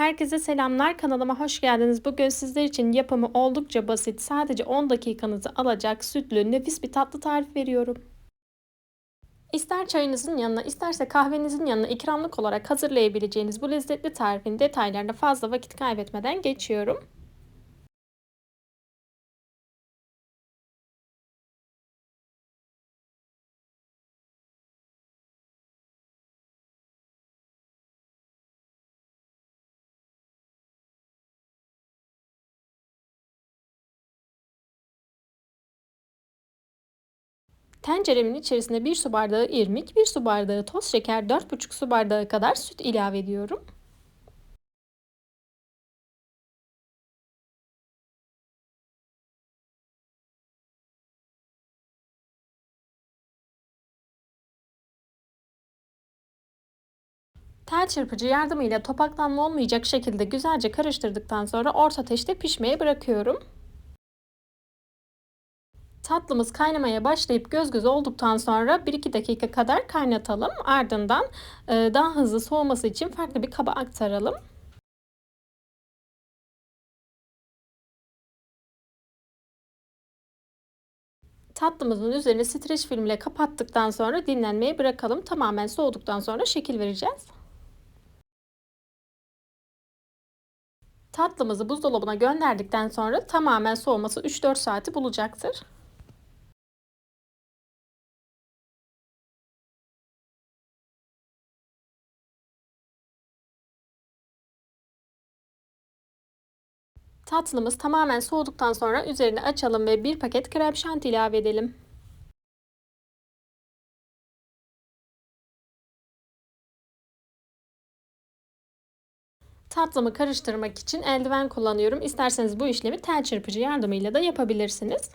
Herkese selamlar. Kanalıma hoş geldiniz. Bugün sizler için yapımı oldukça basit, sadece 10 dakikanızı alacak sütlü nefis bir tatlı tarif veriyorum. İster çayınızın yanına, isterse kahvenizin yanına ikramlık olarak hazırlayabileceğiniz bu lezzetli tarifin detaylarına fazla vakit kaybetmeden geçiyorum. Tenceremin içerisine 1 su bardağı irmik, 1 su bardağı toz şeker, 4,5 su bardağı kadar süt ilave ediyorum. Tel çırpıcı yardımıyla topaklanma olmayacak şekilde güzelce karıştırdıktan sonra orta ateşte pişmeye bırakıyorum. Tatlımız kaynamaya başlayıp göz göz olduktan sonra 1-2 dakika kadar kaynatalım. Ardından e, daha hızlı soğuması için farklı bir kaba aktaralım. Tatlımızın üzerine streç film ile kapattıktan sonra dinlenmeye bırakalım. Tamamen soğuduktan sonra şekil vereceğiz. Tatlımızı buzdolabına gönderdikten sonra tamamen soğuması 3-4 saati bulacaktır. Tatlımız tamamen soğuduktan sonra üzerini açalım ve bir paket krem şanti ilave edelim. Tatlımı karıştırmak için eldiven kullanıyorum. İsterseniz bu işlemi tel çırpıcı yardımıyla da yapabilirsiniz.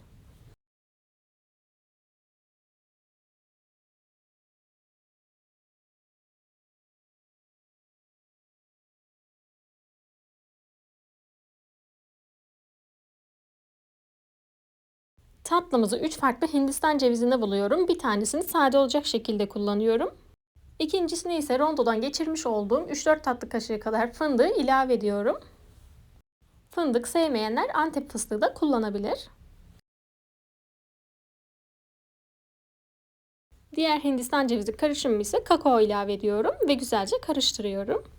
Tatlımızı 3 farklı Hindistan cevizinde buluyorum. Bir tanesini sade olacak şekilde kullanıyorum. İkincisini ise rondodan geçirmiş olduğum 3-4 tatlı kaşığı kadar fındığı ilave ediyorum. Fındık sevmeyenler Antep fıstığı da kullanabilir. Diğer Hindistan cevizi karışımı ise kakao ilave ediyorum ve güzelce karıştırıyorum.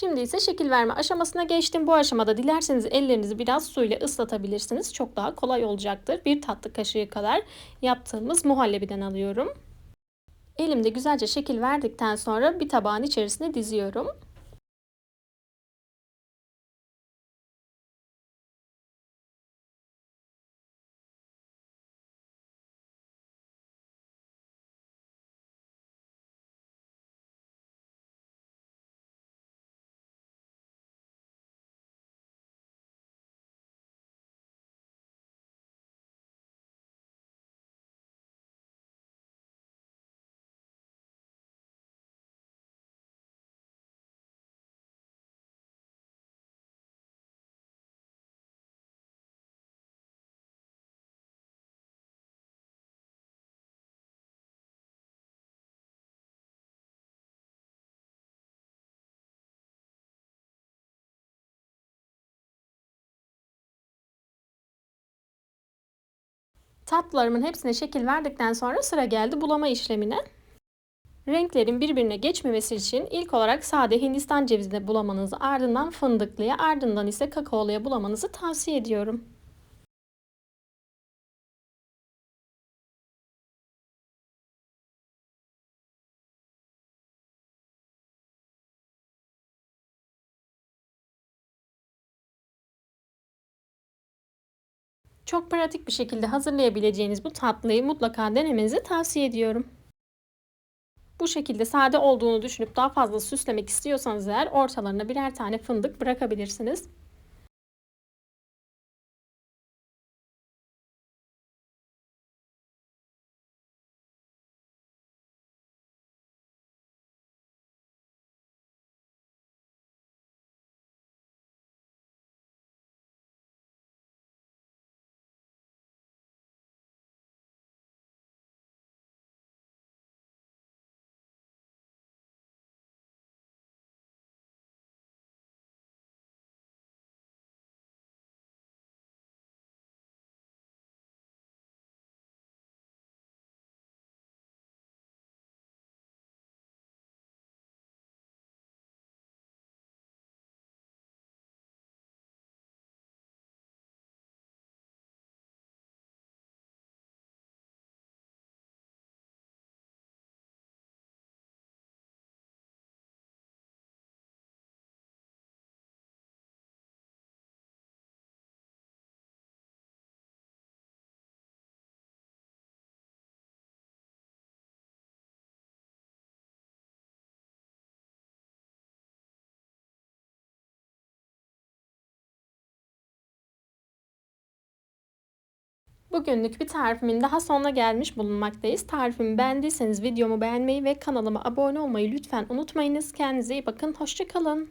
Şimdi ise şekil verme aşamasına geçtim. Bu aşamada dilerseniz ellerinizi biraz suyla ıslatabilirsiniz. Çok daha kolay olacaktır. Bir tatlı kaşığı kadar yaptığımız muhallebiden alıyorum. Elimde güzelce şekil verdikten sonra bir tabağın içerisine diziyorum. Tatlılarımın hepsine şekil verdikten sonra sıra geldi bulama işlemine. Renklerin birbirine geçmemesi için ilk olarak sade Hindistan cevizine bulamanızı ardından fındıklıya ardından ise kakaoluya bulamanızı tavsiye ediyorum. Çok pratik bir şekilde hazırlayabileceğiniz bu tatlıyı mutlaka denemenizi tavsiye ediyorum. Bu şekilde sade olduğunu düşünüp daha fazla süslemek istiyorsanız eğer ortalarına birer tane fındık bırakabilirsiniz. Bugünlük bir tarifimin daha sonuna gelmiş bulunmaktayız. Tarifimi beğendiyseniz videomu beğenmeyi ve kanalıma abone olmayı lütfen unutmayınız. Kendinize iyi bakın. Hoşçakalın.